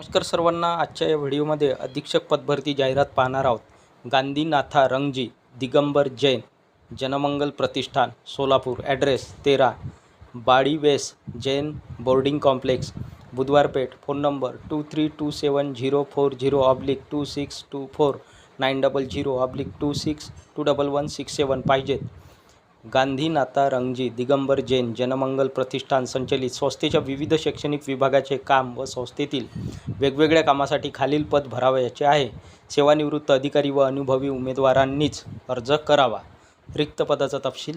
नमस्कार सर्वांना आजच्या या व्हिडिओमध्ये अधीक्षक पदभरती जाहिरात पाहणार आहोत. गांधीनाथा रंगजी दिगंबर जैन जनमंगल प्रतिष्ठान सोलापूर ॲड्रेस तेरा Badi Ves Jain boarding complex Budhwar Peth phone number two three two seven zero four zero oblique two six two four nine double zero oblique two six two double one six seven पाहिजेत. गांधीनाथा रंगजी दिगंबर जैन जनमंगल प्रतिष्ठान संचलित संस्थेच्या विविध शैक्षणिक विभागाचे काम व संस्थेतील वेगवेगळ्या कामासाठी खालील पद भरावयाचे आहे. सेवानिवृत्त अधिकारी व अनुभवी उमेदवारांनीच अर्ज करावा. रिक्त पदाचा तपशील.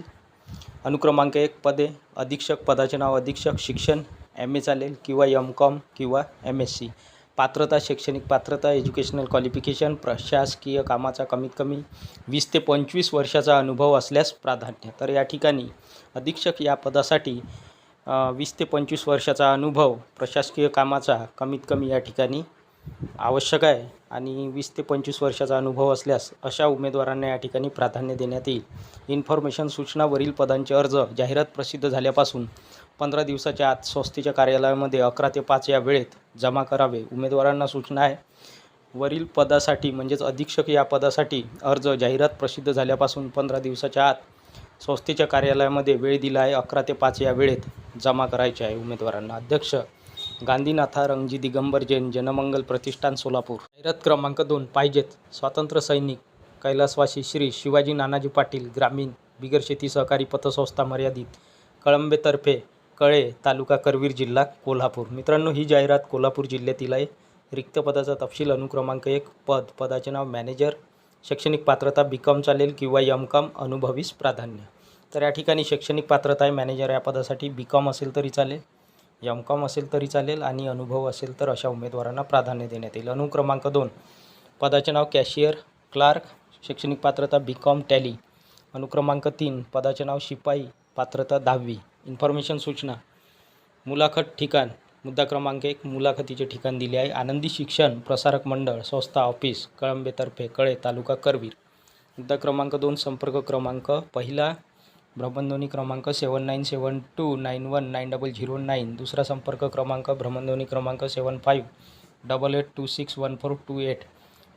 अनुक्रमांक एक पदे. अधीक्षक पदाचे नाव अधीक्षक शिक्षण एम ए चालेल किंवा एम कॉम किंवा एम एस सी पात्रता शैक्षणिक पात्रता एज्युकेशनल क्वालिफिकेशन प्रशासकीय कामाचा कमीत कमी वीस ते पंचवीस वर्षाचा अनुभव असल्यास प्राधान्य. तर या ठिकाणी अधीक्षक या पदासाठी वीस ते पंचवीस वर्षाचा अनुभव प्रशासकीय कामाचा कमीत कमी या ठिकाणी आवश्यक आहे आणि वीस ते पंचवीस वर्षाचा अनुभव असल्यास अशा उमेदवारांना या ठिकाणी प्राधान्य देण्यात येईल. इन्फॉर्मेशन सूचनावरील पदांचे अर्ज जाहिरात प्रसिद्ध झाल्यापासून पंधरा दिवसाच्या आत संस्थेच्या कार्यालयामध्ये अकरा ते पाच या वेळेत जमा करावे. उमेदवारांना सूचना आहे. वरील पदासाठी म्हणजेच अधीक्षक या पदासाठी अर्ज जाहिरात प्रसिद्ध झाल्यापासून पंधरा दिवसाच्या आत संस्थेच्या कार्यालयामध्ये वेळ दिला आहे. अकरा ते पाच या वेळेत जमा करायचे आहे उमेदवारांना. अध्यक्ष गांधीनाथा रंगजी दिगंबर जैन जनमंगल प्रतिष्ठान सोलापूर. जाहिरात क्रमांक दोन पाहिजेत. स्वातंत्र्य सैनिक कैलासवासी श्री शिवाजी नानाजी पाटील ग्रामीण बिगर शेती सहकारी पतसंस्था मर्यादित कळंबेतर्फे कळे तालुका करवीर जिल्हा कोल्हापूर. मित्रांनो ही जाहिरात कोल्हापूर जिल्ह्यातील आहे. रिक्त पदाचा तपशील अनुक्रमांक एक पद पदाचे नाव मॅनेजर शैक्षणिक पात्रता बी कॉम चालेल किंवा यम कॉम अनुभवीस प्राधान्य. तर या ठिकाणी शैक्षणिक पात्रता आहे मॅनेजर या पदासाठी बी कॉम असेल तरी चालेल. एम कॉम असेल तरी चालेल आणि अनुभव असेल तर अशा उमेदवारांना प्राधान्य देण्यात येईल. अनुक्रमांक दोन. पदाचे नाव कॅशियर क्लार्क शैक्षणिक पात्रता बी कॉम टॅली. अनुक्रमांक तीन. पदाचे नाव शिपाई पात्रता दहावी. इन्फॉर्मेशन सूचना. मुलाखत ठिकाण. मुद्दा क्रमांक एक. मुलाखतीचे ठिकाण दिले आहे. आनंदी शिक्षण प्रसारक मंडळ संस्था ऑफिस कळंबेतर्फे कळे तालुका करवीर. मुद्दा क्रमांक दोन. संपर्क क्रमांक पहिला भ्रमणध्वनी क्रमांक seven nine seven two nine one nine double zero nine. दुसरा संपर्क क्रमांक भ्रमणध्वनी क्रमांक seven five double eight two six one four two eight.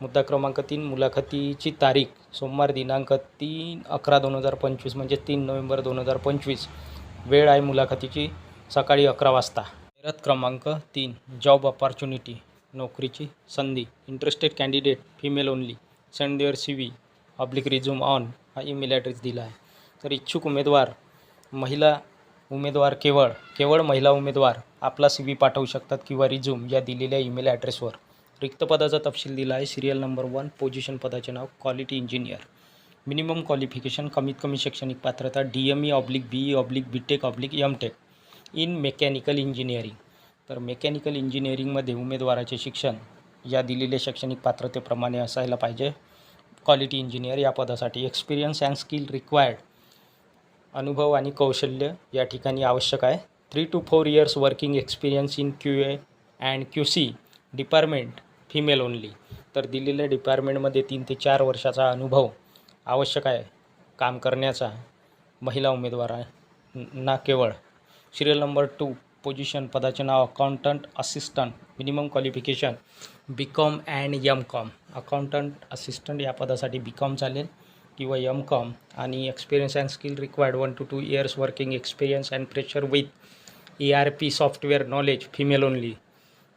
मुद्दा क्रमांक तीन मुलाखतीची तारीख सोमवार दिनांक तीन अकरा दोन हजार पंचवीस म्हणजे तीन नोव्हेंबर दोन हजार पंचवीस. वेळ आहे मुलाखतीची सकाळी अकरा वाजता. जाहिरात क्रमांक तीन जॉब ऑपॉर्च्युनिटी नोकरीची संधी interested candidate female only send their C V public resume on हा ईमेल ॲड्रेस दिला आहे. तर इच्छुक उमेदवार महिला उमेदवार केवळ केवळ महिला उमेदवार आपला सी व्ही पाठवू शकतात किंवा रिझ्यूम या दिलेल्या ईमेल ॲड्रेसवर रिक्त पदाचा तपशील दिला आहे. सिरियल नंबर वन पोझिशन पदाचे नाव क्वालिटी इंजिनियर मिनिमम क्वालिफिकेशन कमीत कमी शैक्षणिक पात्रता D M E oblique B E oblique B tech oblique M tech in mechanical engineering तर मेकॅनिकल इंजिनिअरिंगमध्ये उमेदवाराचे शिक्षण या दिलेल्या शैक्षणिक पात्रतेप्रमाणे असायला पाहिजे. क्वालिटी इंजिनियर या पदासाठी एक्सपिरियन्स अँड स्किल रिक्वायर्ड अनुभव आणि कौशल्य या ठिकाणी आवश्यक आहे. Three two four years working experience in Q A and Q C department female only तर दिलेल्या डिपार्टमेंटमध्ये तीन ते चार वर्षाचा अनुभव आवश्यक आहे. काम करण्याचा महिला उमेदवारांना केवळ. सिरियल नंबर टू पोझिशन पदाचे नाव accountant assistant minimum qualification B com and M com accountant assistant या पदासाठी बी कॉम चालेल. किंवा एम कॉम आणि experience and skill required one two two years working experience and pressure with E R P software knowledge female only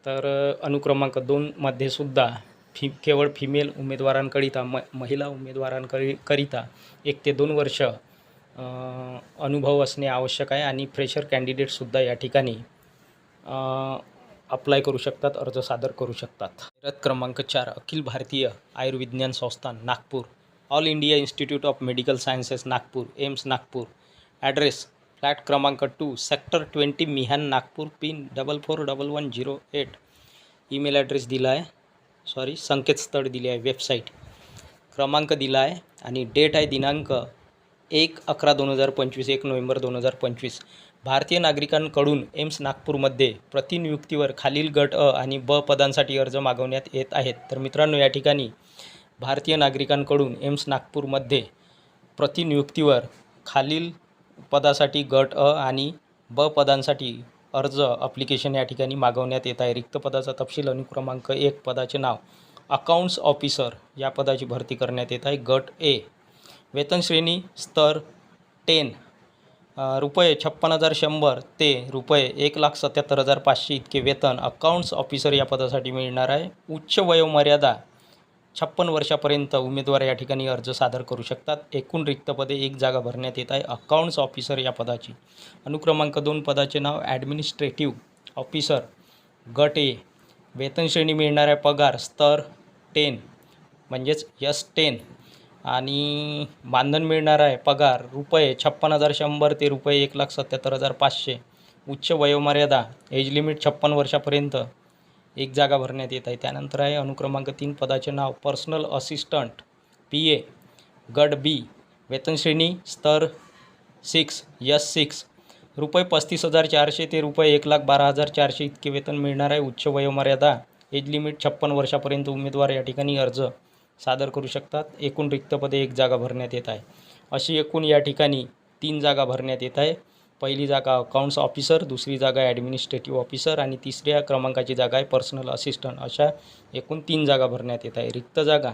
तर अनुक्रमांक दोनमध्ये सुद्धा फि केवळ फिमेल उमेदवारांकरिता म महिला उमेदवारांकरि करिता एक ते दोन वर्ष अनुभव असणे आवश्यक आहे आणि फ्रेशर कॅन्डिडेटसुद्धा या ठिकाणी अप्लाय करू शकतात अर्ज सादर करू शकतात. रथ क्रमांक चार अखिल भारतीय आयुर्विज्ञान संस्थान Nagpur. All India institute of medical sciences Nagpur AIIMS Nagpur. Address flat क्रमांक टू सेक्टर ट्वेंटी मिहान Nagpur pin double four double one zero eight. Email address दिला आहे. सॉरी संकेतस्थळ दिले आहे वेबसाईट. क्रमांक दिला आहे आणि डेट आहे दिनांक एक अकरा दोन हजार पंचवीस एक नोव्हेंबर दोन हजार पंचवीस. भारतीय नागरिकांकडून एम्स नागपूरमध्ये प्रतिनियुक्तीवर खालील गट अ आणि ब पदांसाठी अर्ज मागवण्यात येत आहेत. तर मित्रांनो या ठिकाणी भारतीय नागरिकांकडून एम्स नागपूरमध्ये प्रतिनियुक्तीवर खालील पदासाठी गट अ आणि ब पदांसाठी अर्ज अप्लिकेशन या ठिकाणी मागवण्यात येत आहे. रिक्त पदाचा तपशील अनुक्रमांक एक पदाचे नाव अकाउंट्स ऑफिसर या पदाची भरती करण्यात येत आहे. गट ए. वेतन श्रेणी स्तर टेन रुपये छप्पन हजार शंभर ते रुपये एक लाख सत्याहत्तर हजार पाचशे इतके वेतन अकाउंट्स ऑफिसर या पदासाठी मिळणार आहे. उच्च वयोमर्यादा छप्पन वर्षापर्यंत उमेदवार या ठिकाणी अर्ज सादर करू शकतात. एकूण रिक्त पदे एक जागा भरण्यात येत आहे. अकाउंट्स ऑफिसर या पदाची. अनुक्रमांक दोन पदाचे नाव ॲडमिनिस्ट्रेटिव्ह ऑफिसर गट ए. वेतन श्रेणी मिळणाऱ्या पगार स्तर टेन म्हणजेच यस टेन आणि मानधन मिळणार आहे पगार रुपये छप्पन हजार शंभर ते रुपये एक लाख सत्याहत्तर हजार पाचशे. उच्च वयोमर्यादा. एज लिमिट छप्पन वर्षापर्यंत. एक जागा भरण्यात येत आहे. त्यानंतर आहे अनुक्रमांक तीन पदाचे नाव पर्सनल असिस्टंट पी ए गट बी वेतन श्रेणी स्तर सिक्स यस सिक्स रुपये पस्तीस हजार चारशे ते रुपये एक लाख बारा हजार चारशे इतके वेतन मिळणार आहे. उच्च वयोमर्यादा एज लिमिट छप्पन वर्षापर्यंत उमेदवार या ठिकाणी अर्ज सादर करू शकतात. एकूण रिक्त पदे एक जागा भरण्यात येत आहे. अशी एकूण या ठिकाणी तीन जागा भरण्यात येत आहे. पहिली जागा अकाउंट्स ऑफिसर दुसरी जागा ॲडमिनिस्ट्रेटिव्ह ऑफिसर आणि तिसऱ्या क्रमांकाची जागा आहे पर्सनल असिस्टंट अशा एकूण तीन जागा भरण्यात येत आहे. रिक्त जागा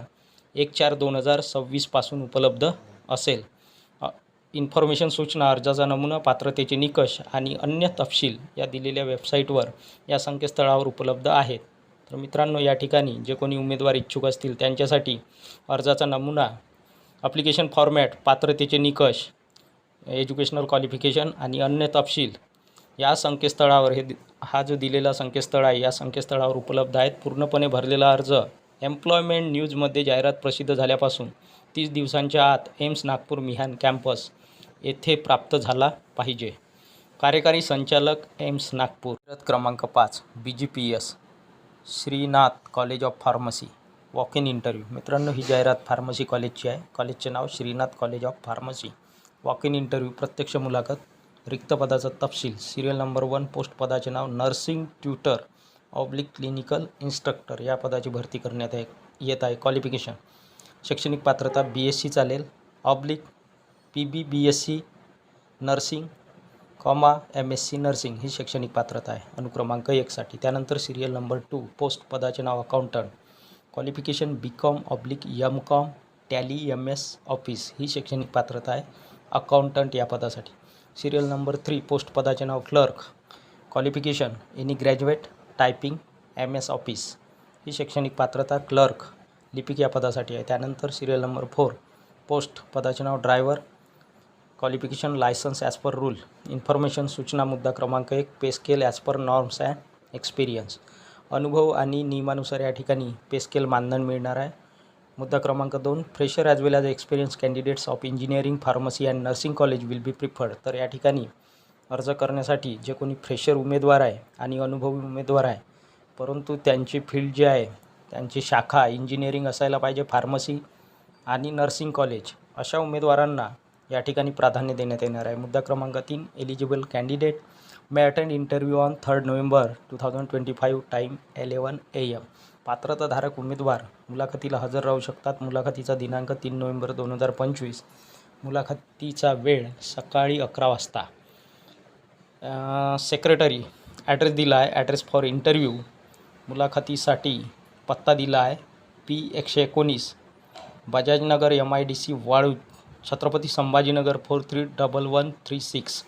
एक चार दोन हजार सव्वीसपासून उपलब्ध असेल. इन्फॉर्मेशन सूचना अर्जाचा नमुना पात्रतेचे निकष आणि अन्य तपशील या दिलेल्या वेबसाईटवर या संकेतस्थळावर उपलब्ध आहेत. तर मित्रांनो या ठिकाणी जे कोणी उमेदवार इच्छुक असतील त्यांच्यासाठी अर्जाचा नमुना अप्लिकेशन फॉर्मॅट पात्रतेचे निकष एज्युकेशनल क्वालिफिकेशन आणि अन्य तपशील या संकेतस्थळावर हे हा जो दिलेला संकेतस्थळ आहे या संकेतस्थळावर उपलब्ध आहेत. पूर्णपणे भरलेला अर्ज एम्प्लॉयमेंट न्यूजमध्ये जाहिरात प्रसिद्ध झाल्यापासून तीस दिवसांच्या आत एम्स नागपूर मिहान कॅम्पस येथे प्राप्त झाला पाहिजे. कार्यकारी संचालक एम्स नागपूर. रथ क्रमांक पाच B G P S Shrinath college of pharmacy. Walk in interview. मित्रांनो ही जाहिरात फार्मसी कॉलेजची आहे. कॉलेजचे नाव Shrinath college of pharmacy. Walk in interview प्रत्यक्ष मुलाखत रिक्त पदाचा तपशील सिरियल नंबर वन पोस्ट पदाचे नाव nursing tutor oblique clinical instructor या पदाची भरती करण्यात आहे येत आहे क्वालिफिकेशन शैक्षणिक पात्रता बी एस सी चालेल. Oblique P B B S C nursing comma M S C nursing ही शैक्षणिक पात्रता आहे. अनुक्रमांक एकसाठी. त्यानंतर सिरियल नंबर टू पोस्ट पदाचे नाव accountant qualification B com oblique M com tally M S office ही शैक्षणिक पात्रता आहे. अकाउंटंट या पदासाठी. सिरियल नंबर थ्री पोस्ट पदाचे नाव clerk qualification any graduate typing M S office ही शैक्षणिक पात्रता क्लर्क लिपिक या पदासाठी आहे. त्यानंतर सिरियल नंबर फोर पोस्ट पदाचे नाव driver qualification license as per rule information सूचना मुद्दा क्रमांक एक pay scale as per norms and experience अनुभव आणि नियमानुसार या ठिकाणी पे स्केल मानधन मिळणार आहे. मुद्दा क्रमांक दोन fresher as well as experience candidates of engineering pharmacy and nursing college will be preferred तर या ठिकाणी अर्ज करण्यासाठी जे कोणी फ्रेशर उमेदवार आहे आणि अनुभवी उमेदवार आहे परंतु त्यांची फील्ड जी आहे त्यांची शाखा इंजिनिअरिंग असायला पाहिजे फार्मसी आणि नर्सिंग कॉलेज अशा उमेदवारांना या ठिकाणी प्राधान्य देण्यात येणार आहे. मुद्दा क्रमांक तीन eligible candidate may attend interview on third November two thousand twenty five time eleven A M पात्रताधारक उमेदवार मुलाखतीला हजर राहू शकतात. मुलाखतीचा दिनांक तीन नोव्हेंबर दोन हजार पंचवीस. मुलाखतीचा वेळ सकाळी अकरा वाजता. सेक्रेटरी ॲड्रेस दिला आहे ॲड्रेस फॉर इंटरव्ह्यू मुलाखतीसाठी पत्ता दिला आहे पी एकशे एकोणीस. Bajajnagar M I D C Waluj Chhatrapati Sambhajinagar four three double one three six